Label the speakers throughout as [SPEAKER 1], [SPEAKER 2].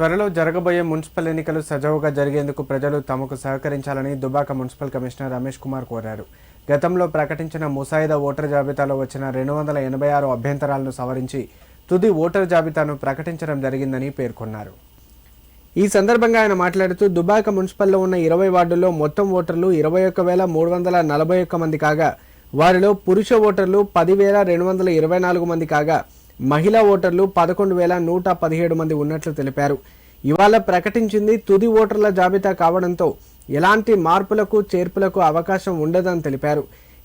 [SPEAKER 1] త్వరలో జరగబోయే మున్సిపల్ ఎన్నికలు సజావుగా జరిగేందుకు ప్రజలు తమకు సహకరించాలని దుబాక మున్సిపల్ కమిషనర్ రమేష్ కుమార్ కోరారు. గతంలో ప్రకటించిన ముసాయిదా ఓటర్ జాబితాలో వచ్చిన రెండు వందల ఎనభై ఆరు అభ్యంతరాలను సవరించి తుది ఓటర్ జాబితాను ప్రకటించడం జరిగిందని పేర్కొన్నారు. ఈ సందర్భంగా ఆయన మాట్లాడుతూ దుబాక మున్సిపల్లో ఉన్న ఇరవై వార్డుల్లో మొత్తం ఓటర్లు ఇరవై ఒక్క వేల మూడు వందల నలభై ఒక్క మంది కాగా వారిలో పురుష ఓటర్లు పదివేల రెండు వందల ఇరవై నాలుగు మంది కాగా మహిళా ఓటర్లు పదకొండు వేల నూట పదిహేడు మంది ఉన్నట్లు తెలిపారు. ఇవాళ ప్రకటించింది తుది ఓటర్ల జాబితా కావడంతో ఎలాంటి మార్పులకు చేర్పులకు అవకాశం ఉండదని తెలిపారు.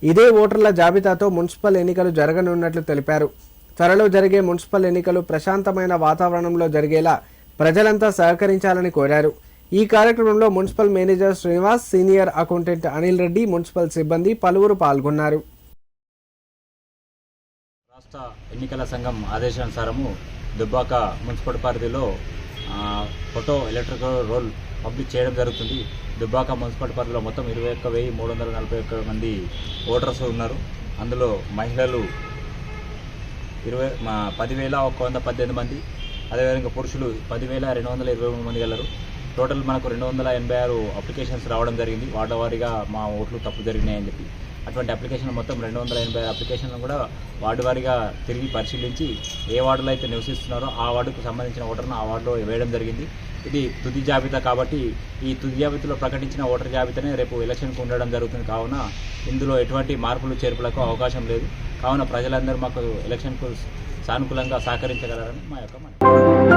[SPEAKER 1] ఇదే ఓటర్ల జాబితాతో మున్సిపల్ ఎన్నికలు జరగనున్నట్లు తెలిపారు. త్వరలో జరిగే మున్సిపల్ ఎన్నికలు ప్రశాంతమైన వాతావరణంలో జరిగేలా ప్రజలంతా సహకరించాలని కోరారు. ఈ కార్యక్రమంలో municipal manager Srinivas senior accountant Anil Reddy municipal సిబ్బంది పలువురు పాల్గొన్నారు.
[SPEAKER 2] రాష్ట్ర ఎన్నికల సంఘం ఆదేశానుసారము దుబ్బాక మున్సిపల్ పరిధిలో ఫోటో ఎలక్ట్రికల్ రోల్ పబ్లిక్ చేయడం జరుగుతుంది. దుబ్బాక మున్సిపల్ పరిధిలో మొత్తం ఇరవై ఒక్క వెయ్యి మూడు వందల నలభై ఒక్క మంది ఓటర్స్ ఉన్నారు. అందులో మహిళలు ఇరవై మా పదివేల ఒక వంద పద్దెనిమిది మంది. అదేవిధంగా పురుషులు పదివేల రెండు వందల ఇరవై మూడు మంది గలరు. టోటల్ మనకు రెండు వందల ఎనభై ఆరు అప్లికేషన్స్ రావడం జరిగింది. వార్డు వారీగా మా ఓట్లు తప్పు జరిగినాయని చెప్పి. అటువంటి అప్లికేషన్ మొత్తం రెండు వందల ఎనభై అప్లికేషన్లు కూడా వార్డు వారీగా తిరిగి పరిశీలించి ఏ వార్డులో అయితే నివసిస్తున్నారో ఆ వార్డుకు సంబంధించిన ఓటర్ను ఆ వార్డులో వేయడం జరిగింది. ఇది తుది జాబితా కాబట్టి ఈ తుది జాబితాలో ప్రకటించిన ఓటర్ జాబితానే రేపు ఎలక్షన్కు ఉండడం జరుగుతుంది. కావున ఇందులో ఎటువంటి మార్పులు చేర్పులకు అవకాశం లేదు. కావున ప్రజలందరూ మాకు ఎలక్షన్కు సానుకూలంగా సహకరించగలరని మా యొక్క మనం